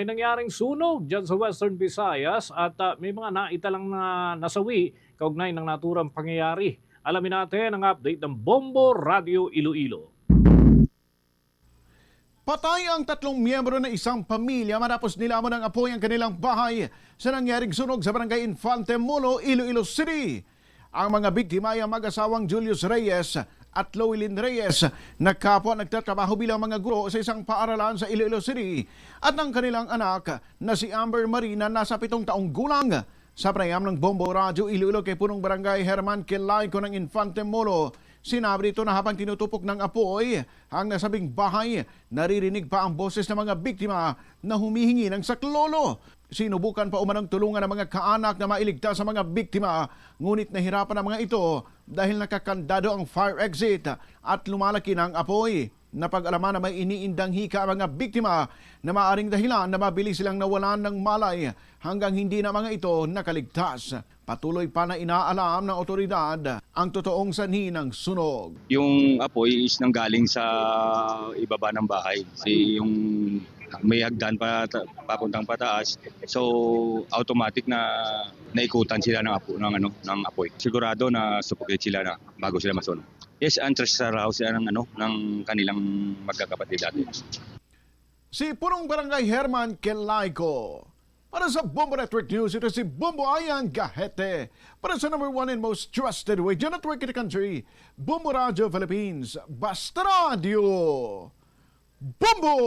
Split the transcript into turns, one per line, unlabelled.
May nangyaring sunog dyan sa Western Visayas at ah, may mga naitalang na nasawi kaugnay ng naturang pangyayari. Alamin natin ang update ng Bombo Radio Iloilo.
Patay ang tatlong miyembro ng isang pamilya matapos nilamon ng apoy ang kanilang bahay sa nangyaring sunog sa barangay Infante Molo, Iloilo City. Ang mga biktima ay ang mag-asawang Julius Reyes at Loilin Reyes na kapwa nagtatrabaho bilang mga guro sa isang paaralan sa Iloilo City at ang kanilang anak na si Amber Marina nasa pitong taong gulang. Sa prayam ng Bombo Radyo Iloilo kay punong barangay Herman Kilayco ng Infante Molo, Sinabi dito na habang tinutupok ng apoy ang nasabing bahay, naririnig pa ang boses ng mga biktima na humihingi ng saklolo. Sinubukan pa umanong tulungan ng mga kaanak na mailigtas sa mga biktima, ngunit nahirapan ang mga ito dahil nakakandado ang fire exit at lumalaki ng apoy. Napag-alaman na may iniindang hika ang mga biktima na maaring dahilan na mabilis silang nawalan ng malay hanggang hindi na mga ito nakaligtas. Patuloy pa na inaalam ng otoridad ang totoong sanhi ng sunog.
Yung apoy is nanggaling sa ibaba ng bahay. Si yung may hagdan pa ta- papuntang pataas. So automatic na naikutan sila ng apo ng ano ng apoy. Sigurado na suffocate sila na bago sila masunog. Yes, antres sa house sila ng ano ng kanilang magkakapatid dati.
Si Punong Barangay Herman Kelayco. Para sa Bombo Network News, ito si Bombo Ayan Gahete. Para sa number one and most trusted radio network in the country, Bombo Radio Philippines. Basta Radio! Bombo!